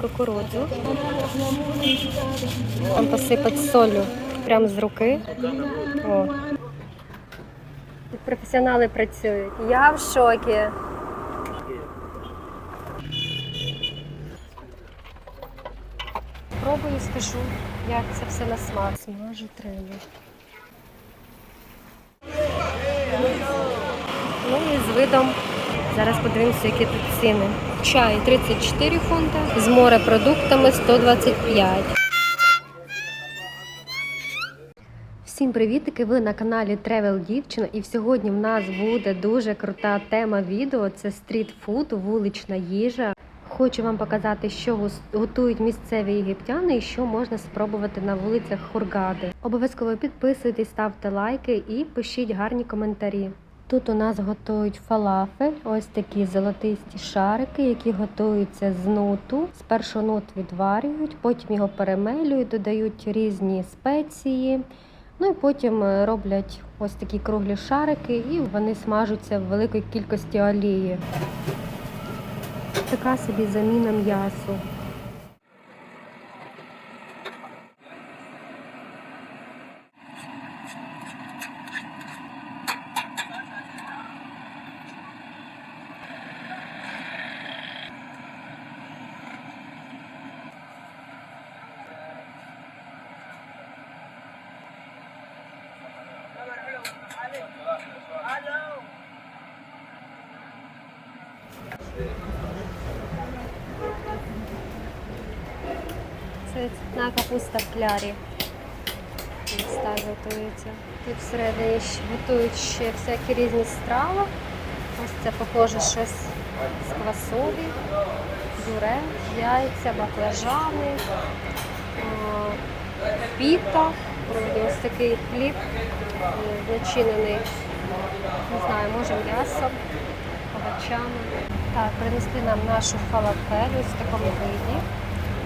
кукурудзу. Там посипать солью прямо з руки. О. Професіонали працюють. Я в шокі. Пробую, скажу, як це все на смак. Смажу треба. Ну і з видом. Зараз подивимося, які тут ціни. Чай 34 фунта, з морепродуктами 125. Всім привітики! Ви на каналі Travel Дівчина, і сьогодні в нас буде дуже крута тема відео. Це стрітфуд, вулична їжа. Хочу вам показати, що готують місцеві єгиптяни і що можна спробувати на вулицях Хургади. Обов'язково підписуйтесь, ставте лайки і пишіть гарні коментарі. Тут у нас готують фалафель, ось такі золотисті шарики, які готуються з нуту. Спершу нут відварюють, потім його перемелюють, додають різні спеції. Ну і потім е, роблять ось такі круглі шарики, і вони смажуться в великій кількості олії. Така собі заміна м'ясу. Це цвітна капуста в клярі. Ось готується. Тут всередині готують ще всякі різні страви. Ось це похоже щось з квасолі, пюре, яйця, баклажани, піта, ось такий хліб е, начинений, не знаю, може м'ясом, овочами. Так, принесли нам нашу фалафель в такому виді.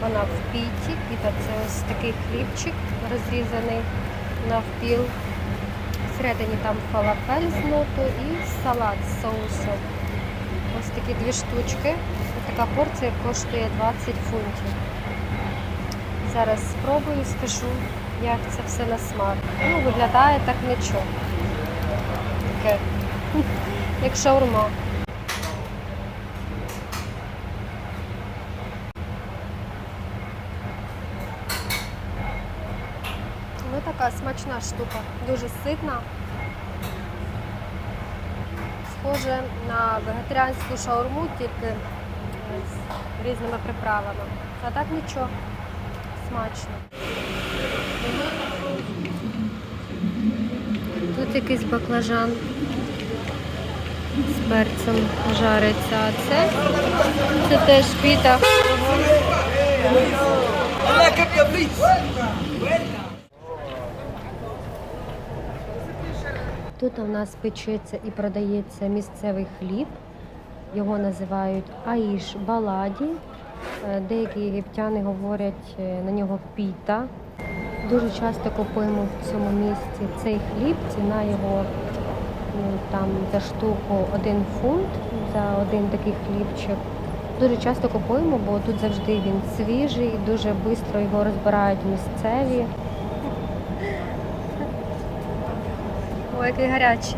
Вона в піті, піта це ось такий хлібчик розрізаний навпіл. Всередині там фалафель з нуту і салат з соусом. Ось такі дві штучки. Така порція коштує 20 фунтів. Зараз спробую, скажу, як це все на смак. Ну, виглядає так нічого. Таке, як шаурма. Ну така смачна штука, дуже ситна. Схоже на вегетаріанську шаурму, тільки е, з різними приправами. А так нічого, смачно. Тут якийсь баклажан з перцем жариться, а це, це теж піта. Тут у нас печеться і продається місцевий хліб. Його називають аїш баладі. Е, Деякі єгиптяни говорять е, на нього піта. Дуже часто купуємо в цьому місці цей хліб. Ціна його ну, там за штуку один фунт за один такий хлібчик. Дуже часто купуємо, бо тут завжди він свіжий, дуже швидко його розбирають місцеві. Який гарячий.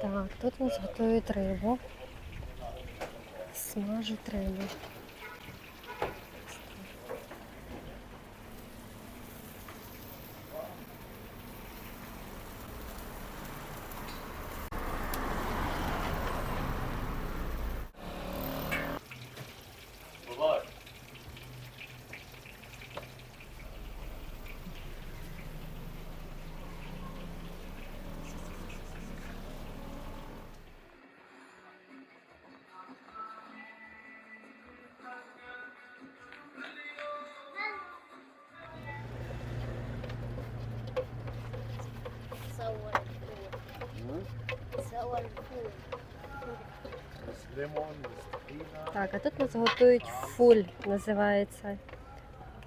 Так, тут нас готують рибу. Смажуть рибу. Так, а тут нас готують фуль, називається.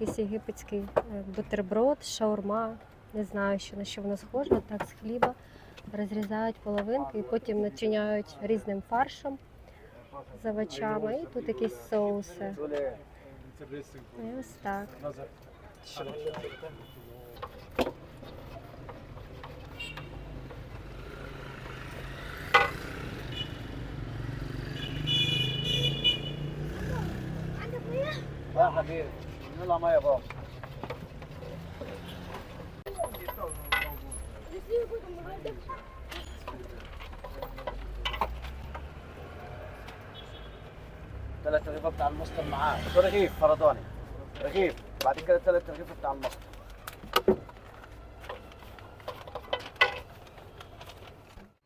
Якийсь єгипетський е, бутерброд, шаурма. Не знаю, що на що воно схоже, так з хліба. Розрізають половинки і потім начиняють різним фаршем з овочами. І тут якісь соуси. І ось так. يا حبيبي يلا ما يا بابا ثلاث رغيفة بتاع المسطر معاه شو رغيف فرداني رغيف بعد كده ثلاث رغيفة بتاع المسطر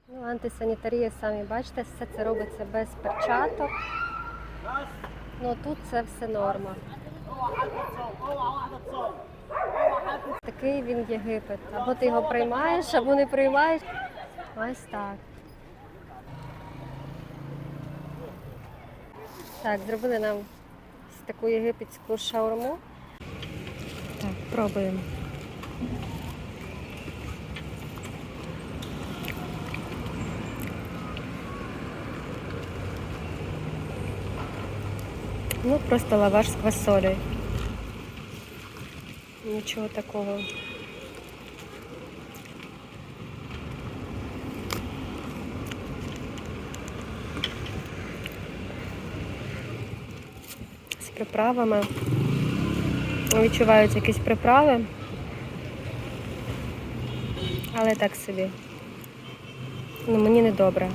Ну, антисанітарія, самі бачите, все це робиться без перчаток. Ну тут це все норма. Такий він Єгипет. Або ти його приймаєш, або не приймаєш. Ось так. Так, зробили нам таку єгипетську шаурму. Так, пробуємо. Ну, просто лаваш з квасолею. Нічого такого. З приправами. Відчуваються якісь приправи. Але так собі. Ну, мені не добре.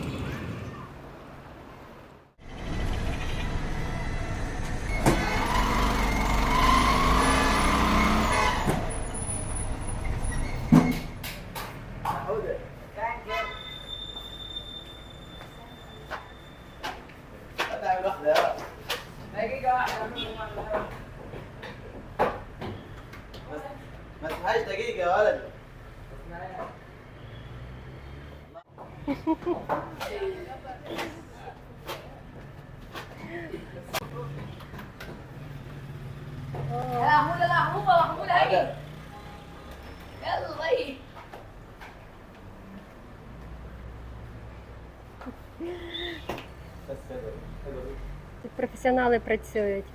Тут професіонали працюють.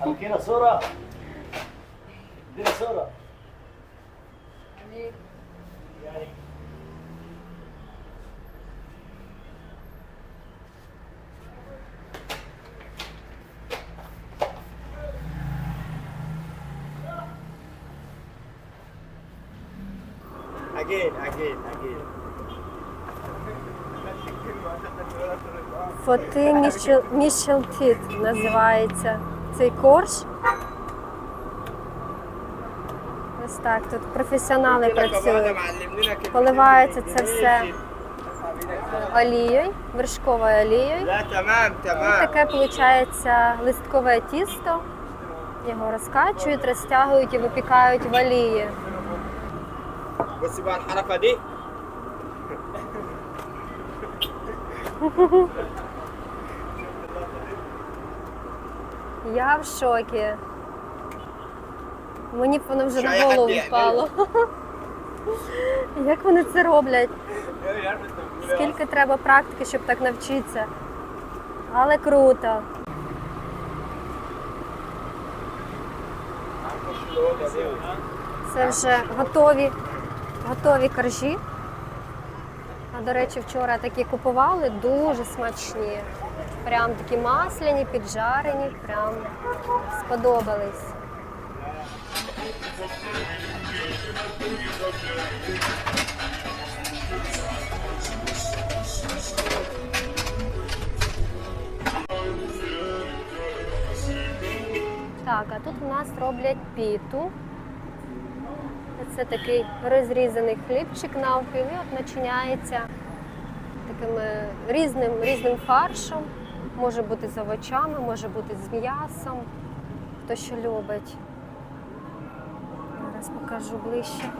Алкіна сора. Диресора. Алік. Плоти міщелтіт називається цей корж. Ось так, тут професіонали працюють. Поливається це все олією, вершковою олією. І таке виходить листкове тісто. Його розкачують, розтягують і випікають в олії. Я в шокі. Мені б воно вже на голову впало. Як вони це роблять? Скільки треба практики, щоб так навчитися. Але круто. Це вже готові, готові коржі. А до речі, вчора такі купували дуже смачні. Прям такі масляні, піджарені, прям сподобались. Так, а тут у нас роблять піту. Це такий розрізаний хлібчик навпіл і от начиняється таким різним, різним фаршем. Може бути з овочами, може бути з м'ясом. Хто що любить. Зараз покажу ближче.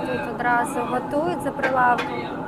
Тут одразу готують за прилавком.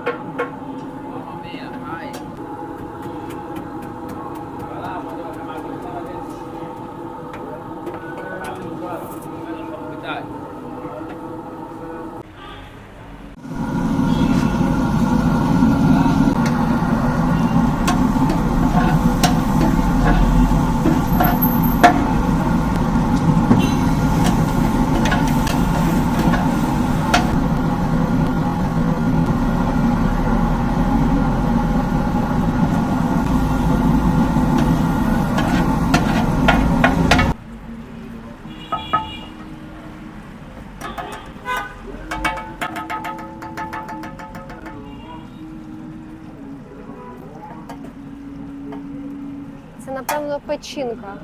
напевно, печінка.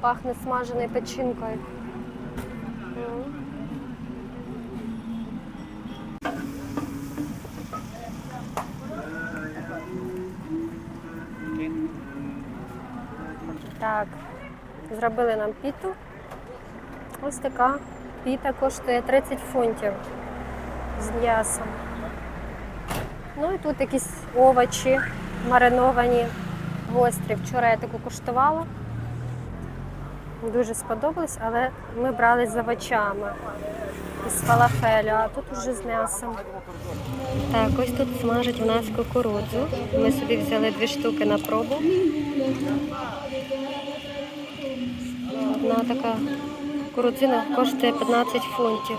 Пахне смаженою печінкою. Так, зробили нам піту. Ось така піта коштує 30 фунтів з м'ясом. Ну і тут якісь овочі мариновані, гострі. Вчора я таку куштувала. Дуже сподобалось, але ми брали з овочами із фалафелю, а тут уже з м'ясом. Так, ось тут смажать у нас кукурудзу. Ми собі взяли дві штуки на пробу. Одна така кукурудзина коштує 15 фунтів.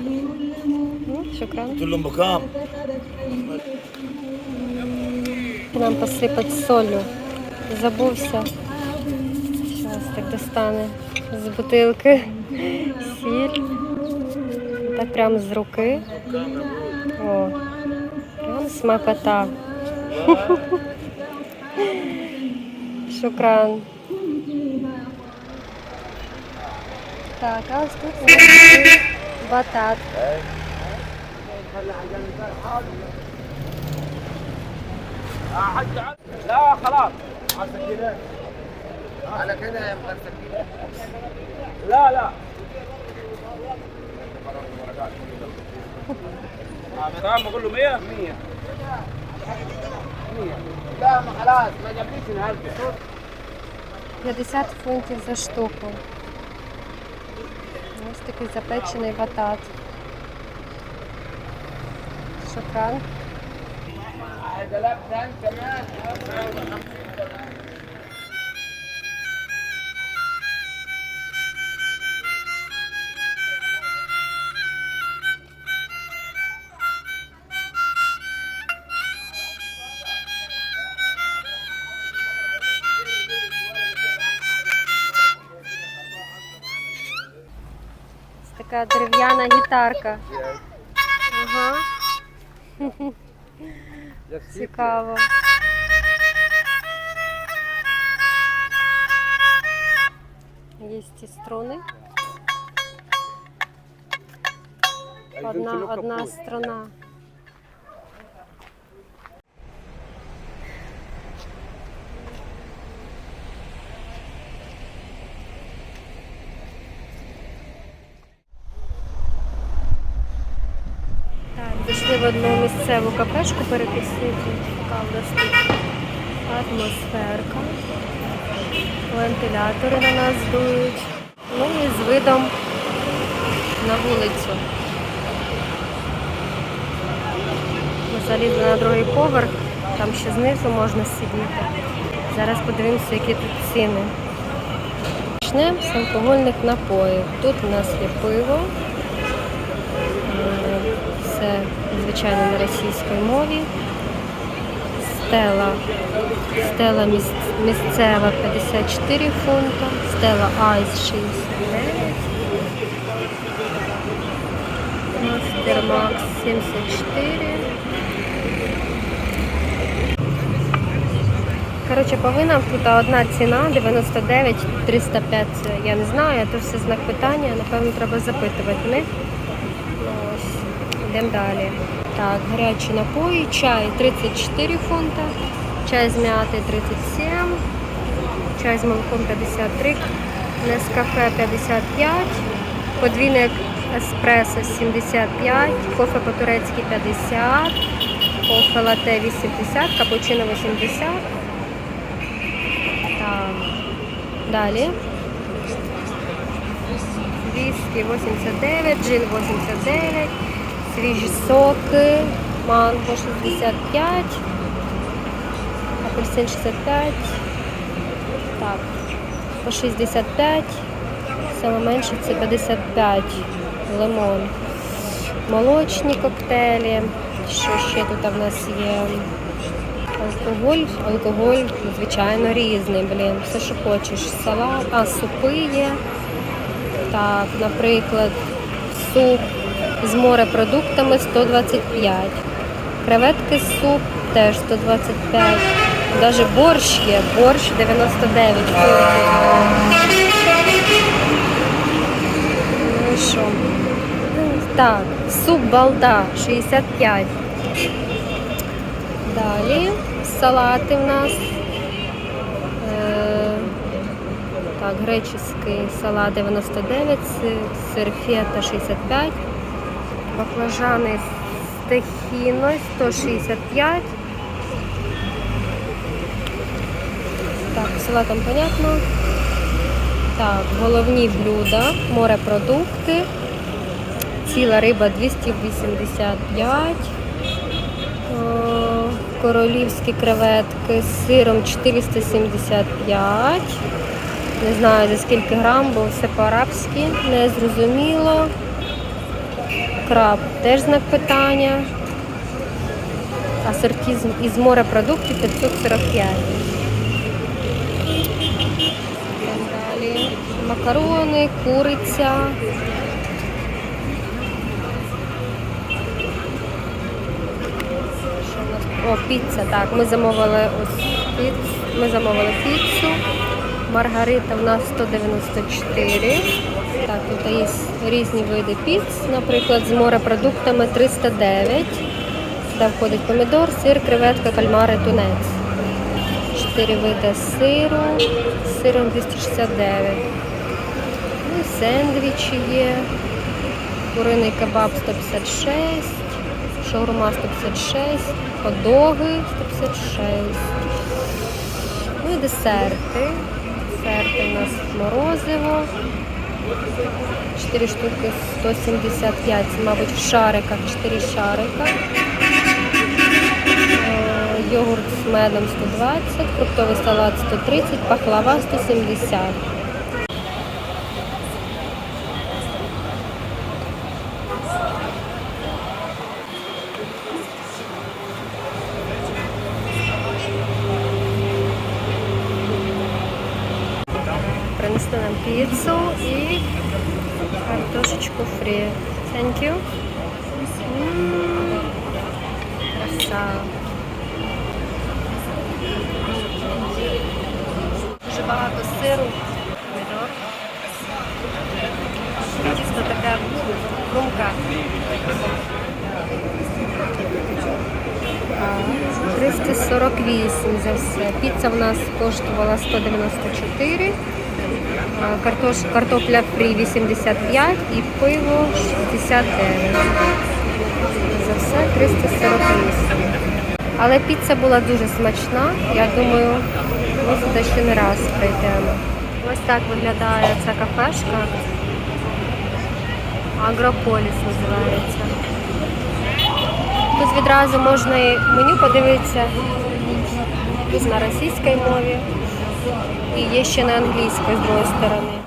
М, Шукран. قلت لهم بكام Нам посипать солью. Забувся. Зараз так достане з бутилки сіль. Так прямо з руки. О, прям смакота. Шукран. Так, а ось тут у нас є батат. لا خلاص على كده يا مغسل لا لا طعم اقول له 100 100 50 фунтів за штуку. Ось такий запечений батат. Шокран. Така дерев'яна гітарка. Ага, цікаво. Є ці струни. Одна, одна струна. Так, зайшли одну місцеву кафешку перекусити. Така в нас тут атмосферка. Вентилятори на нас дують. Ну і з видом на вулицю. Ми залізли на другий поверх, там ще знизу можна сидіти. Зараз подивимося, які тут ціни. Почнемо з алкогольних напоїв. Тут у нас є пиво. Е, Все, звичайно, на російській мові. Стела. Стела місцева 54 фунта. Стела Айс 69. Мастер Макс 74. Коротше, по винам тут одна ціна 99, 305, я не знаю, це все знак питання, напевно, треба запитувати. Ось, йдемо далі. Так, гарячі напої, чай 34 фунта, чай з м'яти 37, чай з молоком 53, Нескафе 55, подвійник еспресо 75, кофе по-турецьки 50, кофе лате 80, капучино 80. Так. Далі. Віскі 89, джин 89, свіжі соки, манго 65, апельсин 65, Так, по 65, саме менше це 55 лимон. Молочні коктейлі. Що ще тут в нас є? Алкоголь, алкоголь, звичайно, різний, блін. Все, що хочеш. Салат, а супи є. Так, наприклад, суп з морепродуктами 125. Креветки суп теж 125. Навіть борщ є, борщ 99. Ну що? Так, суп балда 65. Далі салати в нас. Е, так, греческий салат 99, си- сир фета 65, баклажани з тахіною 165. Так, салатом понятно. Так, головні блюда, морепродукти, ціла риба 285. Королівські креветки з сиром 475. Не знаю за скільки грам, бо все по-арабськи, не зрозуміло. Краб теж знак питання. Асортизм із морепродуктів 545. Далі макарони, куриця. У? О, піца. Так, ми замовили ось піц. Ми замовили піцу. Маргарита в нас 194. Так, тут є різні види піц, наприклад, з морепродуктами 309. Сюди входить помідор, сир, креветка, кальмари, тунець. Чотири види сиру, сиром 269. Ну, сендвічі є. Куриний кебаб 156, шаурма 156, ходоги 156. Ну і десерти. Десерти у нас морозиво. 4 штуки 175, це, мабуть, в шариках, 4 шарика. Е, Йогурт з медом 120, фруктовий салат 130, пахлава 170. Принесли нам піцу і картошечку. Thank you. Краса. Дуже багато сиру, помідор. Тісто таке хрумка. А, 348 за все. Піца в нас коштувала 194. А, Картош, картопля фрі 85 і пиво 69. За все 348. Але піца була дуже смачна. Я думаю, ми сюди ще не раз прийдемо. Ось так виглядає ця кафешка. Агрополіс називається. Тут відразу можна і меню подивитися на російській мові і є ще на англійській з другої сторони.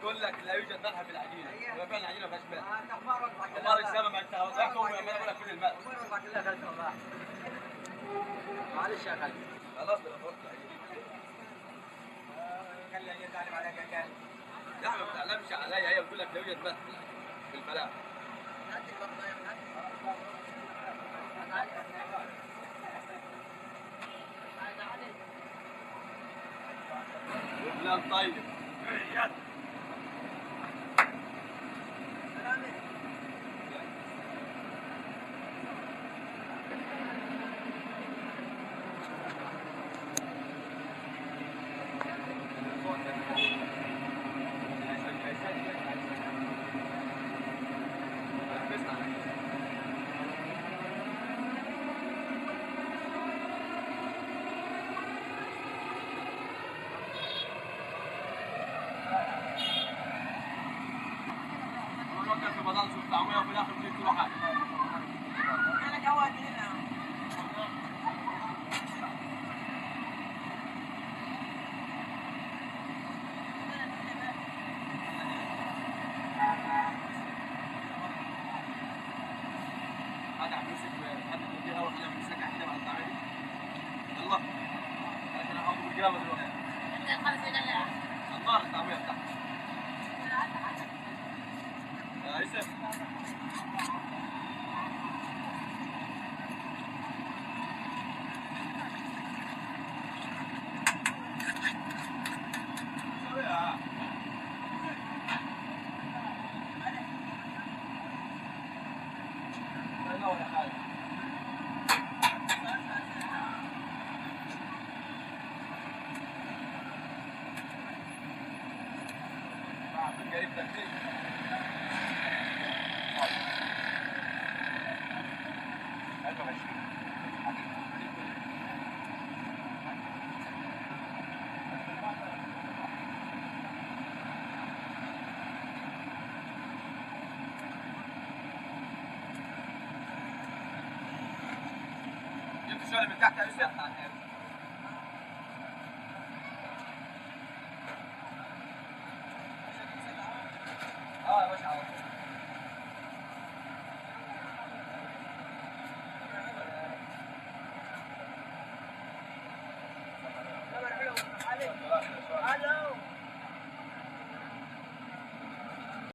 تقول لك لا يوجد ملح في العجينه لما بين العجينه ما فيهاش ملح كبار الزمن ما يتعودوا ويعملوا لك كل الملح معلش يا خالد خلاص خلي يتعلم عليك كان لا ما بتعلمش عليا هي بتقول لك يوجد ملح في الفلاح. لبنان طيب ويوم الآخر جبت له حاجة أنا قاعد هنا هذا عم يمسك هذا الجهه واحدة ممسكها كده بعد التعبير يلا. لكن أنا هاخد الجهه دلوقتي الله التعبير بتاعتك Dekat 吧